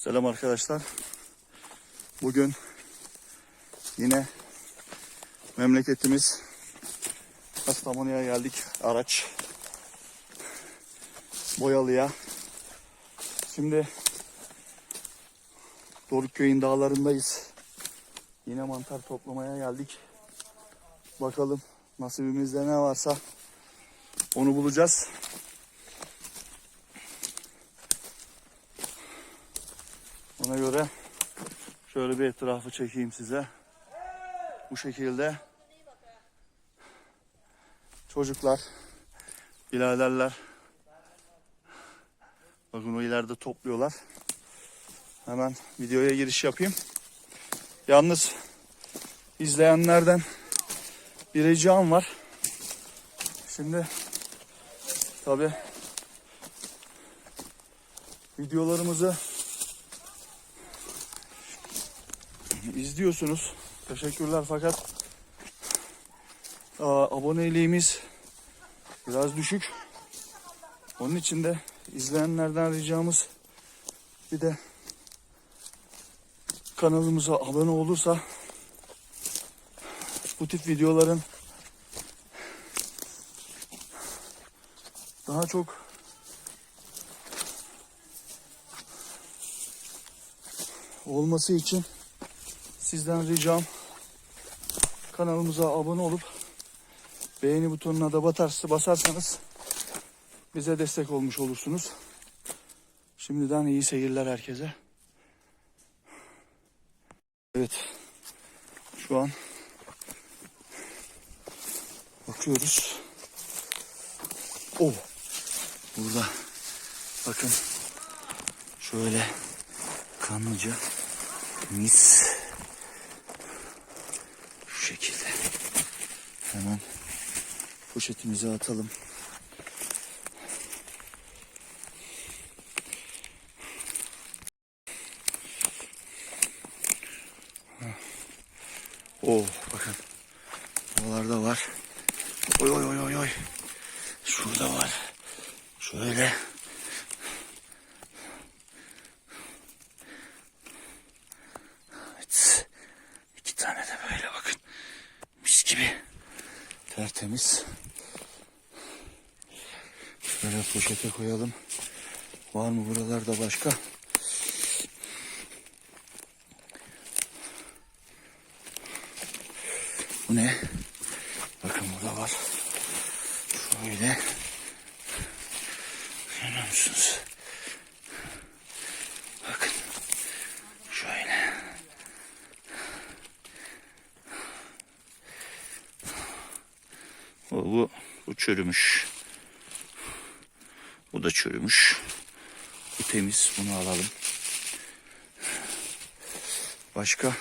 Selam arkadaşlar. Bugün yine memleketimiz Kastamonu'ya geldik. Araç Boyalı'ya. Şimdi Doruköy'ün dağlarındayız. Yine mantar toplamaya geldik. Bakalım nasibimizde ne varsa onu bulacağız. Ona göre şöyle bir etrafı çekeyim size. Bu şekilde çocuklar, biraderler bakın o ileride topluyorlar. Hemen videoya giriş yapayım. Yalnız izleyenlerden bir ricam var. Şimdi tabi videolarımızı izliyorsunuz. Teşekkürler fakat aa, aboneliğimiz biraz düşük. Onun için de izleyenlerden ricamız bir de kanalımıza abone olursa bu tip videoların daha çok olması için sizden ricam kanalımıza abone olup beğeni butonuna da batarsa basarsanız bize destek olmuş olursunuz. Şimdiden iyi seyirler herkese. Evet. Şu an bakıyoruz. Oh. Burada bakın şöyle kanlıca mis şekilde hemen poşetimize atalım. Oh bakın buralarda var. Oy oy oy oy oy. Şurada var. Şöyle. Evet. İki tane de böyle bakın. Mis gibi. Tertemiz. Şöyle poşete koyalım. Var mı buralarda başka? Bu ne? Bakın burada var. Şöyle. Görüyor musunuz? Bakın. Şöyle. O, bu, bu çürümüş. Bu da çürümüş. Bu temiz. Bunu alalım. Başka?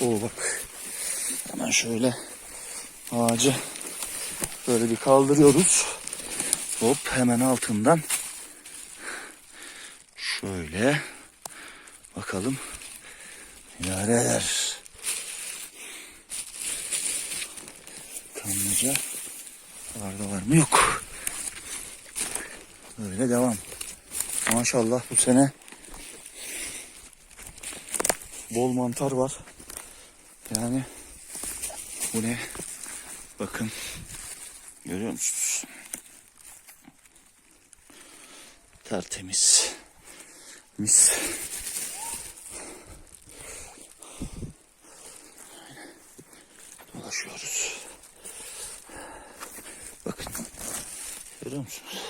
Oo bak. Hemen şöyle ağacı böyle bir kaldırıyoruz. Hop hemen altından şöyle bakalım idare eder. Kanlıca varda var mı? Yok. Böyle devam. Maşallah bu sene bol mantar var. Yani bu ne? Bakın. Görüyor musunuz? Tertemiz. Mis. Görüyor musunuz?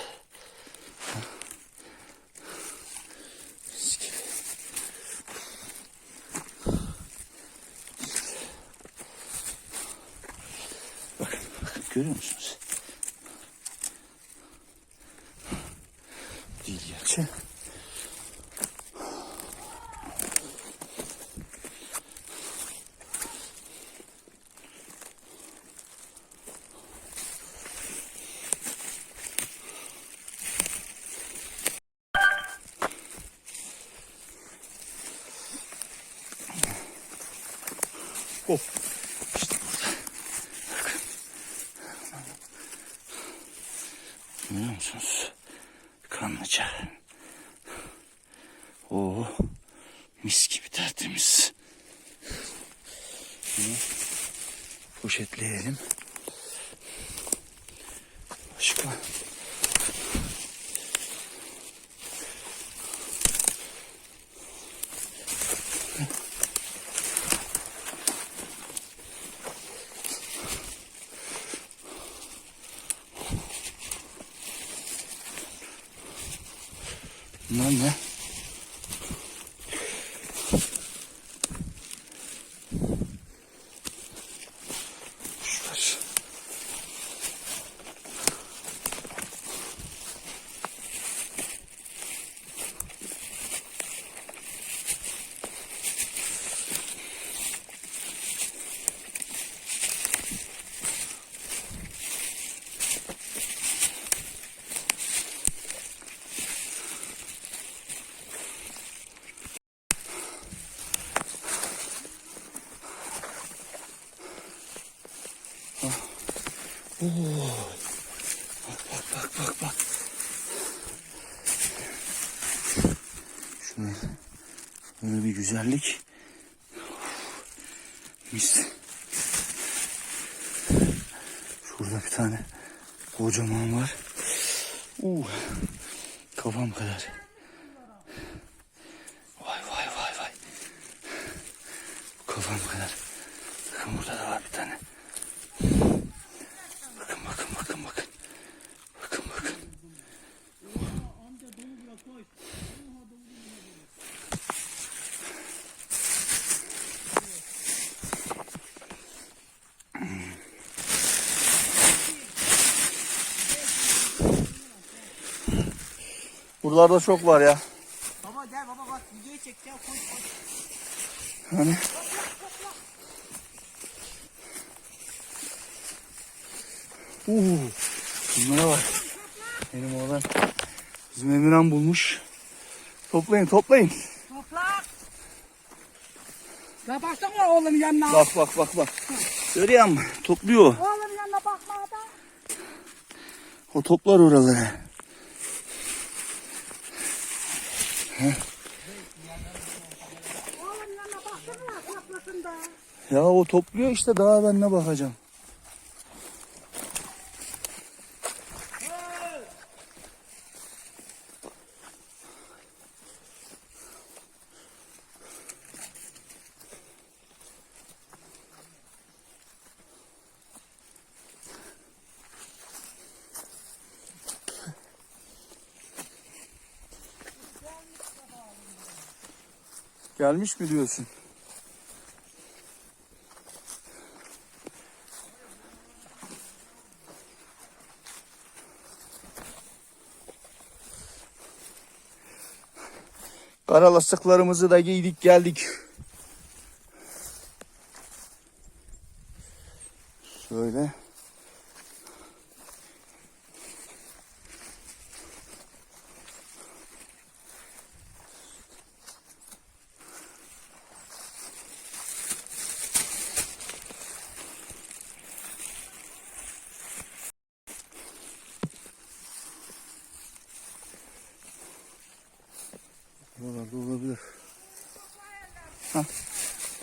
Bakın, bakın görüyor musunuz? Of. İşte burada. Bakın. Biliyor musunuz? Kanlıca. Oo. Mis gibi tertemiz. Bunu poşetleyelim. Başka. Bak bak bak bak. Şuna böyle bir güzellik. Mis. Şurada bir tane kocaman var. Uh, kafam kadar. Vay vay vay vay. Kafam kadar. Bakın burada da var bir tane. Bakın bakın bakın bakın. Bakın bakın. Buralarda çok var ya. Baba gel baba bak videoyu çek gel koy koy. Hani? Uh, bunlara bak. Benim oğlan bizim Emirhan bulmuş. Toplayın toplayın. Topla. Ya baksana oğlum yanına. Bak bak bak bak. Görüyor musun? Topluyor. Oğlum yanına bakma da. O toplar oraları. Da. Ya o topluyor işte daha ben ne bakacağım. Gelmiş mi diyorsun? Karalasıklarımızı da giydik geldik. Şöyle. Buralarda olabilir. Ha.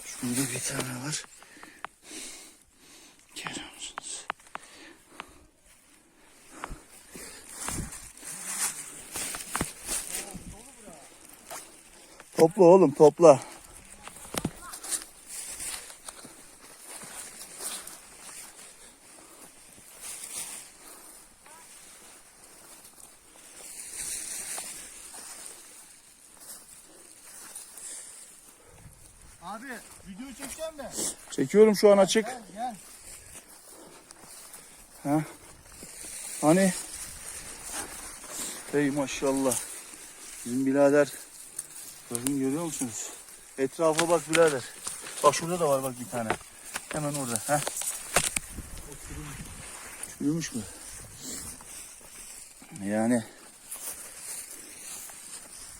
Şurada bir tane var. Görüyor musunuz? Topla oğlum topla. Abi videoyu çekeceğim de. Çekiyorum şu an açık. Gel gel. Ha? Hani? Hey maşallah. Bizim birader. Bakın görüyor musunuz? Etrafa bak birader. Bak şurada da var bak bir tane. Hemen orada. Heh. Çürümüş mü? Yani.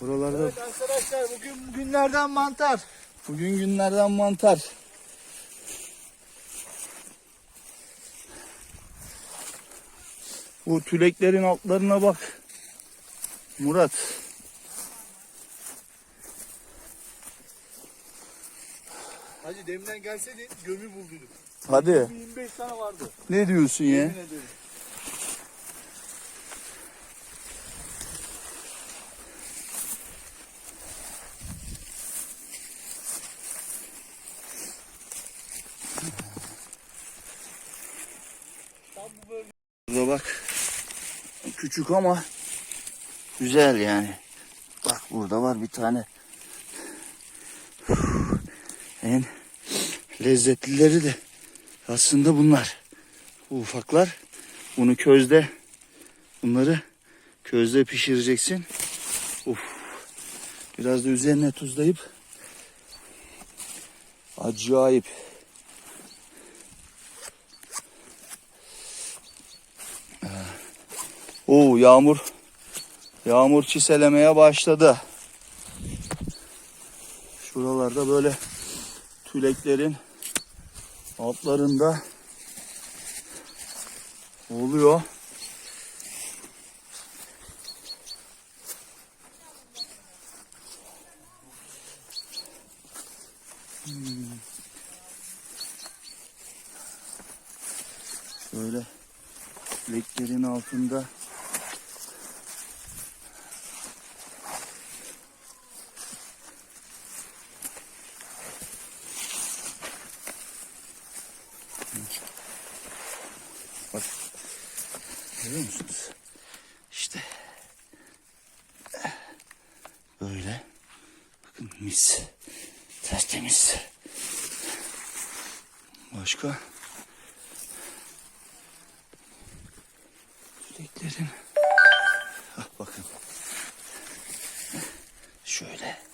Buralarda Evet arkadaşlar bugün günlerden mantar. Bugün günlerden mantar. Bu tüleklerin altlarına bak. Murat. Hacı demden gelseydin gömü bulduyduk. Hadi. 25 tane vardı. Ne diyorsun ya? Yemin ederim. Burada bak. Küçük ama güzel yani. Bak burada var bir tane. En lezzetlileri de aslında bunlar. Bu ufaklar. Bunu közde bunları közde pişireceksin. Uf. Biraz da üzerine tuzlayıp acayip. Yağmur yağmur çiselemeye başladı. Şuralarda böyle tüleklerin altlarında oluyor. Hmm. Şöyle tüleklerin altında Görüyor musunuz? İşte. Böyle. Bakın mis. Tertemiz. Başka? Tüleklerin. Ah bakın. Şöyle.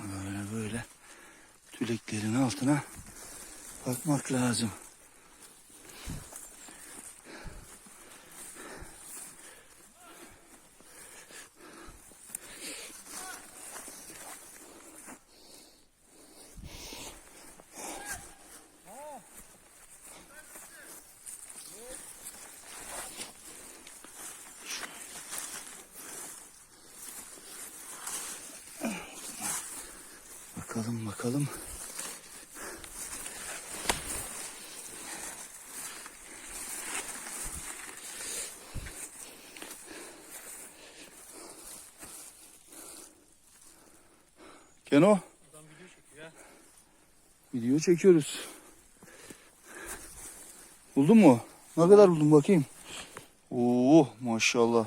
Böyle böyle altına bakmak lazım. Bakalım bakalım. Keno. Video çekiyoruz. Buldun mu? Ne kadar buldun bakayım. Oo maşallah.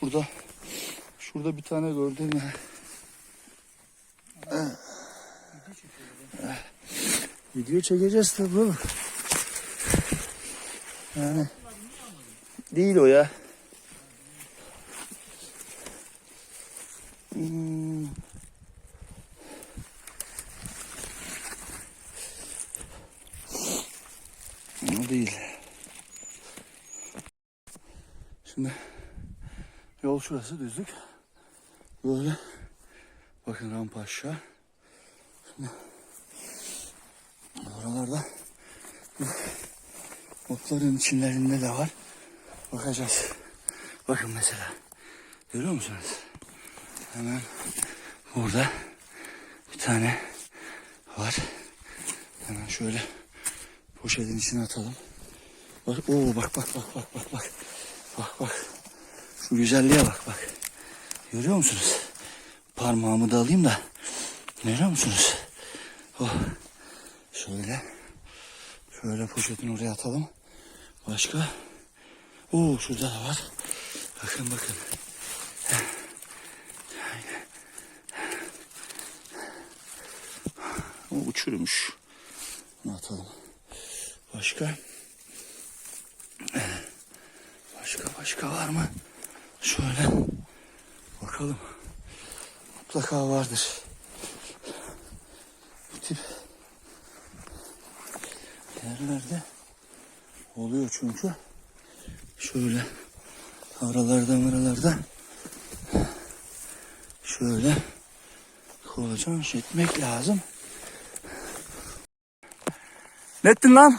Şurada şurada bir tane gördüm ya. Video çekeceğiz tabii. Yani değil o ya. Hmm. O değil. Şimdi Yol şurası düzlük. Böyle. Bakın rampa aşağı. Şimdi oralarda otların içlerinde de var. Bakacağız. Bakın mesela. Görüyor musunuz? Hemen burada bir tane var. Hemen şöyle poşetin içine atalım. Bak, oo, bak bak bak bak bak bak. Bak bak. Şu güzelliğe bak bak. Görüyor musunuz? Parmağımı da alayım da. Görüyor musunuz? Oh. Şöyle. Şöyle poşetin oraya atalım. Başka? Oo şurada da var. Bakın bakın. O uçurmuş. Bunu atalım. Başka? Başka başka var mı? Şöyle bakalım. Mutlaka vardır. Bu tip yerlerde oluyor çünkü. Şöyle aralarda maralarda şöyle kolaçan etmek lazım. Ne ettin lan?